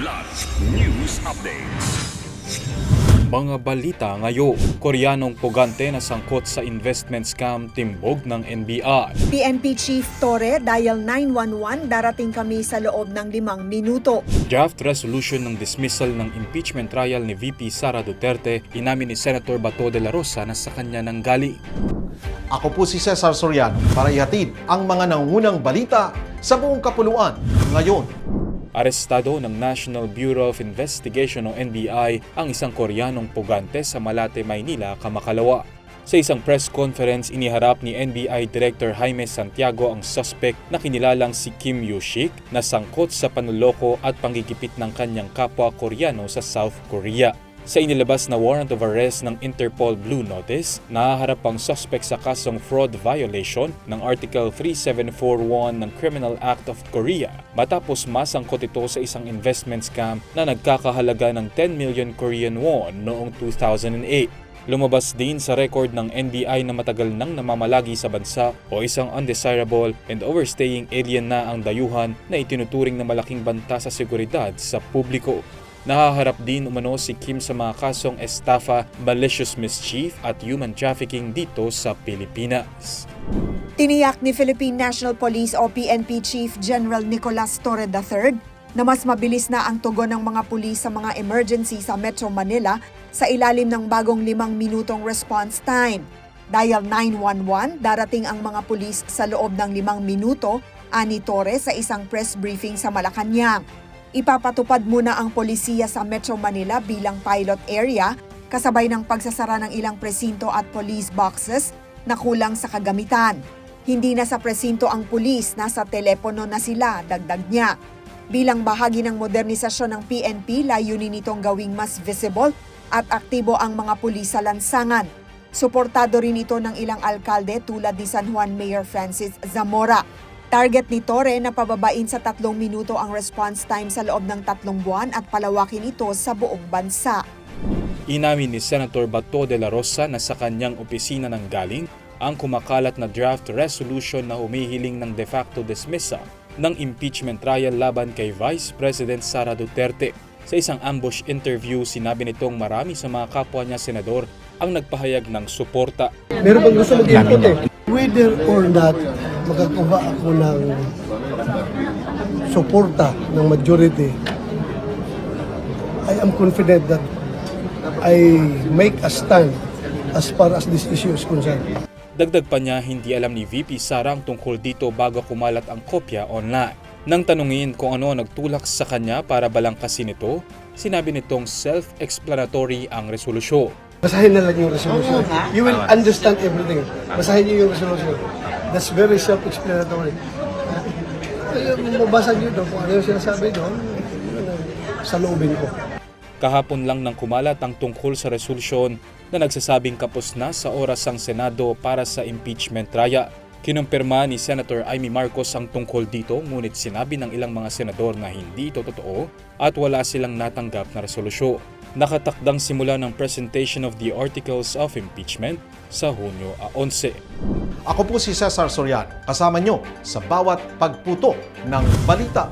Kidlat News Updates. Mga balita ngayon, Koreanong pugante na sangkot sa investment scam timbog ng NBI. PNP Chief Torre, dial 911, darating kami sa loob ng limang minuto. Draft resolution ng dismissal ng impeachment trial ni VP Sara Duterte, inamin ni Senator Bato de la Rosa na sa kanya nang galing. Ako po si Cesar Soriano para ihatid ang mga nangunang balita sa buong kapuluan ngayon. Arestado ng National Bureau of Investigation o NBI ang isang Koreanong pugante sa Malate, Maynila, Kamakalawa. Sa isang press conference, iniharap ni NBI Director Jaime Santiago ang suspect na kinilalang si Kim Yoo-shik na sangkot sa panuloko at panggigipit ng kanyang kapwa Koreano sa South Korea. Sa inilabas na warrant of arrest ng Interpol Blue Notice, nahaharap ang suspect sa kasong fraud violation ng Article 3741 ng Criminal Act of Korea matapos masangkot ito sa isang investment scam na nagkakahalaga ng 10 million Korean won noong 2008. Lumabas din sa record ng NBI na matagal nang namamalagi sa bansa o isang undesirable and overstaying alien na ang dayuhan na itinuturing na malaking banta sa seguridad sa publiko. Nahaharap din umano si Kim sa mga kasong estafa, malicious mischief at human trafficking dito sa Pilipinas. Tiniyak ni Philippine National Police o PNP Chief General Nicolas Torre III na mas mabilis na ang tugon ng mga pulis sa mga emergency sa Metro Manila sa ilalim ng bagong limang minutong response time. Dial 911, darating ang mga pulis sa loob ng limang minuto, ani Torre sa isang press briefing sa Malacanang. Ipapatupad muna ang polisiya sa Metro Manila bilang pilot area kasabay ng pagsasara ng ilang presinto at police boxes na kulang sa kagamitan. Hindi na sa presinto ang pulis, nasa telepono na sila, dagdag niya. Bilang bahagi ng modernisasyon ng PNP, layunin nitong gawing mas visible at aktibo ang mga pulis sa lansangan. Suportado rin ito ng ilang alkalde tulad ni San Juan Mayor Francis Zamora. Target ni Torre na pababain sa tatlong minuto ang response time sa loob ng tatlong buwan at palawakin ito sa buong bansa. Inamin ni Senator Bato de la Rosa na sa kanyang opisina ng galing ang kumakalat na draft resolution na humihiling ng de facto dismissal ng impeachment trial laban kay Vice President Sara Duterte. Sa isang ambush interview, sinabi nitong marami sa mga kapwa niya senador ang nagpahayag ng suporta. Meron bang gusto mag-input eh? Whether or not makakuha ako ng suporta ng majority, I am confident that I make a stand as far as this issue is concerned. Dagdag pa niya, hindi alam ni VP Sara ang tungkol dito bago kumalat ang kopya online. Nang tanungin kung ano ang nagtulak sa kanya para balangkasin ito, sinabi nitong self-explanatory ang resolusyon. Basahin na lang yung resolution. You will understand everything. Basahin niyo yung resolution. That's very self-explanatory. Mabasa niyo doon kung ano yung sinasabi doon, yun ang saloobin ko. Kahapon lang nang kumalat ang tungkol sa resolusyon na nagsasabing kapos na sa oras ang Senado para sa impeachment trial. Kinumpirma ni Senator Amy Marcos ang tungkol dito ngunit sinabi ng ilang mga senador na hindi ito totoo at wala silang natanggap na resolusyon. Nakatakdang simula ng presentation of the articles of impeachment sa Hunyo 11. Ako po si Cesar Soriano, kasama nyo sa bawat pagputo ng balita.